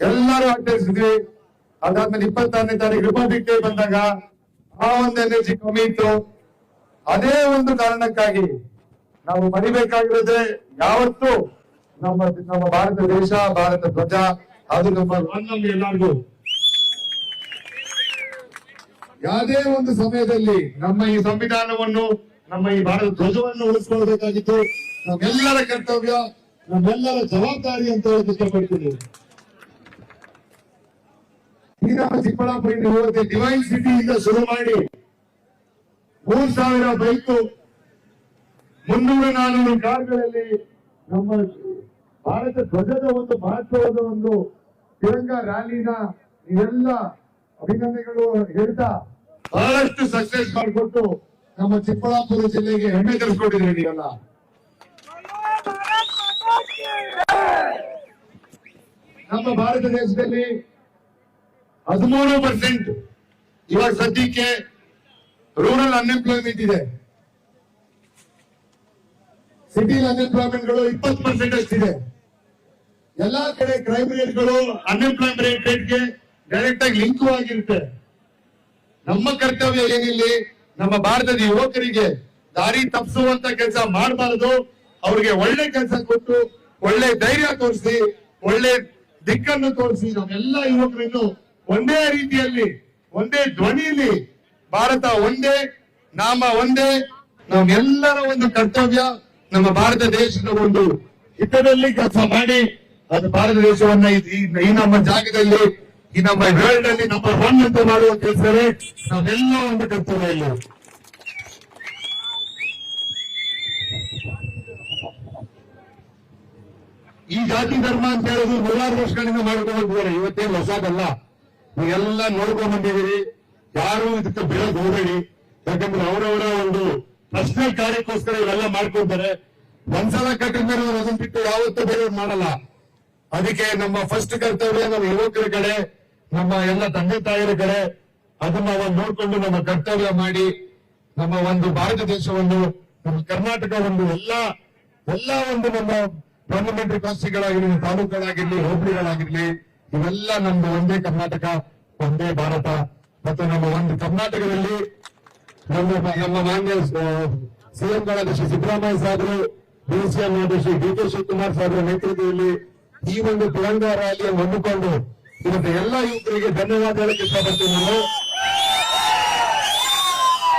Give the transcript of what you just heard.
ಎಲ್ಲರೂ ಆಚರಿಸಿದ್ವಿ ಅದಾದ್ಮೇಲೆ ಇಪ್ಪತ್ತಾರನೇ ತಾರೀಕು ರಿಪಬ್ಲಿಕ್ ಡೇ ಬಂದಾಗ ಆ ಒಂದು ಎನರ್ಜಿ ಕಮ್ಮಿ ಇತ್ತು. ಅದೇ ಒಂದು ಕಾರಣಕ್ಕಾಗಿ ನಾವು ಮರಿಬೇಕಾಗಿರೋದೇ ಯಾವತ್ತು ನಮ್ಮ ನಮ್ಮ ಭಾರತ ದೇಶ, ಭಾರತ ಧ್ವಜ ಅದು ನಮ್ಮ ನಮ್ಗೆ ಎಲ್ಲರಿಗೂ. ಯಾವುದೇ ಒಂದು ಸಮಯದಲ್ಲಿ ನಮ್ಮ ಈ ಸಂವಿಧಾನವನ್ನು, ನಮ್ಮ ಈ ಭಾರತ ಧ್ವಜವನ್ನು ಉಳಿಸ್ಕೊಳ್ಬೇಕಾಗಿತ್ತು. ನಮ್ಮೆಲ್ಲರ ಕರ್ತವ್ಯ, ನಮ್ಮೆಲ್ಲರ ಜವಾಬ್ದಾರಿ ಅಂತ ಹೇಳಕ್ ಇಷ್ಟಪಡ್ತೀನಿ. ನಮ್ಮ ಚಿಕ್ಕಬಳ್ಳಾಪುರ ಇವತ್ತು ಡಿವೈನ್ ಸಿಟಿಯಿಂದ ಶುರು ಮಾಡಿ ಮೂರ್ ಸಾವಿರ ಬೈಕು ಮುನ್ನೂರ ನಾನೂರು ಕಾರ್ಗಳಲ್ಲಿ ನಮ್ಮ ಭಾರತ ಧ್ವಜದ ಒಂದು ಮಹತ್ವದ ಒಂದು ತಿರಂಗ ರ್ಯಾಲಿನ ಎಲ್ಲ ಅಭಿನಂದನೆಗಳು ಹೇಳ್ತಾ ಬಹಳಷ್ಟು ಸಕ್ಸೆಸ್ ಮಾಡಿಕೊಟ್ಟು ನಮ್ಮ ಚಿಕ್ಕಬಳ್ಳಾಪುರ ಜಿಲ್ಲೆಗೆ ಹೆಮ್ಮೆ ತರಿಸ್ಕೊಟ್ಟಿದ್ರಿ ನೀವೆಲ್ಲ. ನಮ್ಮ ಭಾರತ ದೇಶದಲ್ಲಿ ಹದಿಮೂರು ಪರ್ಸೆಂಟ್ ಇವಾಗ ಸದ್ಯಕ್ಕೆ ರೂರಲ್ ಅನ್ಎಂಪ್ಲಾಯ್ಮೆಂಟ್ ಇದೆ. ಸಿಟಿ ಅನ್ಎಂಪ್ಲಾಯ್ಮೆಂಟ್ಗಳು ಇಪ್ಪತ್ತು ಪರ್ಸೆಂಟ್ ಅಷ್ಟಿದೆ. ಎಲ್ಲಾ ಕಡೆ ಕ್ರೈಮ್ ರೇಟ್ಗಳು ಅನ್ಎಂಪ್ಲಾಯ್ಮೆಂಟ್ ರೇಟ್ಗೆ ಡೈರೆಕ್ಟ್ ಆಗಿ ಲಿಂಕ್ ಆಗಿರುತ್ತೆ. ನಮ್ಮ ಕರ್ತವ್ಯ ಏನಿಲ್ಲಿ? ನಮ್ಮ ಭಾರತದ ಯುವಕರಿಗೆ ದಾರಿ ತಪ್ಪಿಸುವಂತ ಕೆಲಸ ಮಾಡಬಾರದು. ಅವ್ರಿಗೆ ಒಳ್ಳೆ ಕೆಲಸ ಕೊಟ್ಟು, ಒಳ್ಳೆ ಧೈರ್ಯ ತೋರಿಸಿ, ಒಳ್ಳೆ ದಿಕ್ಕನ್ನು ತೋರಿಸಿ ನಮ್ಮೆಲ್ಲ ಯುವಕರನ್ನು ಒಂದೇ ರೀತಿಯಲ್ಲಿ, ಒಂದೇ ಧ್ವನಿಯಲ್ಲಿ ಭಾರತ ಒಂದೇ, ನಾಮ ಒಂದೇ ನಮ್ಮೆಲ್ಲರ ಒಂದು ಕರ್ತವ್ಯ ನಮ್ಮ ಭಾರತ ದೇಶದ ಒಂದು ಹಿತದಲ್ಲಿ ಕೆಲಸ ಮಾಡಿ ಅದು ಭಾರತ ದೇಶವನ್ನ ಈ- ನಮ್ಮ ಜಾಗದಲ್ಲಿ, ಈ ನಮ್ಮ ವರ್ಲ್ಡ್ ಅಲ್ಲಿ ನಂಬರ್ ಒನ್ ಅಂತ ಮಾಡುವ ಕೆಲಸವೇ ನಾವೆಲ್ಲ ಒಂದು ಕರ್ತವ್ಯ ಇಲ್ಲ. ಈ ಜಾತಿ ಧರ್ಮ ಅಂತ ಹೇಳೋದು ನೂರಾರು ವರ್ಷಗಳಿಂದ ಮಾಡ್ಕೊಂಡು ಇವತ್ತೇನು ಹೊಸದಲ್ಲ. ನೀವೆಲ್ಲ ನೋಡ್ಕೊಂಡ್ ಬಂದಿದ್ದೀರಿ. ಯಾರು ಇದಕ್ಕೆ ಬೀಳಕ್ ಹೋಗಬೇಡಿ. ಯಾಕಂದ್ರೆ ಅವರವರ ಒಂದು ಪರ್ಸನಲ್ ಕಾರ್ಯಕ್ಕೋಸ್ಕರ ಇವೆಲ್ಲ ಮಾಡ್ಕೊಂತಾರೆ. ಒಂದ್ಸಲ ಕಟ್ಟಿದ್ಮೇಲೆ ಅವ್ರು ಅದನ್ನ ಬಿಟ್ಟು ಯಾವತ್ತೂ ಬೇರೆಯವ್ರು ಮಾಡಲ್ಲ. ಅದಕ್ಕೆ ನಮ್ಮ ಫಸ್ಟ್ ಕರ್ತವ್ಯ ನಮ್ಮ ಯುವಕರ ಕಡೆ, ನಮ್ಮ ಎಲ್ಲ ತಂದೆ ತಾಯಿಯರ ಕಡೆ, ಅದನ್ನ ನಾವು ನೋಡ್ಕೊಂಡು ನಮ್ಮ ಕರ್ತವ್ಯ ಮಾಡಿ, ನಮ್ಮ ಒಂದು ಭಾರತ ದೇಶವನ್ನು, ನಮ್ಮ ಕರ್ನಾಟಕ ಒಂದು ಎಲ್ಲ ಎಲ್ಲ ಒಂದು ನಮ್ಮ ಪಾರ್ಲಿಮೆಂಟರಿ ಕಾನ್ಸ್ಟಿಗಳಾಗಿರ್ಲಿ ತಾಲೂಕುಗಳಾಗಿರ್ಲಿ, ಹೋಬಳಿಗಳಾಗಿರ್ಲಿ ಇವೆಲ್ಲ ನಮ್ದು ಒಂದೇ ಕರ್ನಾಟಕ, ಒಂದೇ ಭಾರತ. ಮತ್ತು ನಮ್ಮ ಒಂದು ಕರ್ನಾಟಕದಲ್ಲಿ ನಮ್ಮ ನಮ್ಮ ಮಾನ್ಯ ಸಿಎಂಗಳಾದ ಶ್ರೀ ಸಿದ್ದರಾಮಯ್ಯ ಸಾಹೇಬರು, ಡಿಸಿಎಂ ಆದ ಶ್ರೀ ಡಿ ಕೆ ಶಿವಕುಮಾರ್ ಸಾಹೇಬರ ನೇತೃತ್ವದಲ್ಲಿ ಈ ಒಂದು ತಿರಂಗ ರ್ಯಾಲಿಯನ್ನು ಹೊಂದಿಕೊಂಡು ಇವತ್ತು ಎಲ್ಲ ಯುವಕರಿಗೆ ಧನ್ಯವಾದ ಹೇಳಕ್ಕೆ ಇಷ್ಟಪಡ್ತೀನಿ ನಾನು.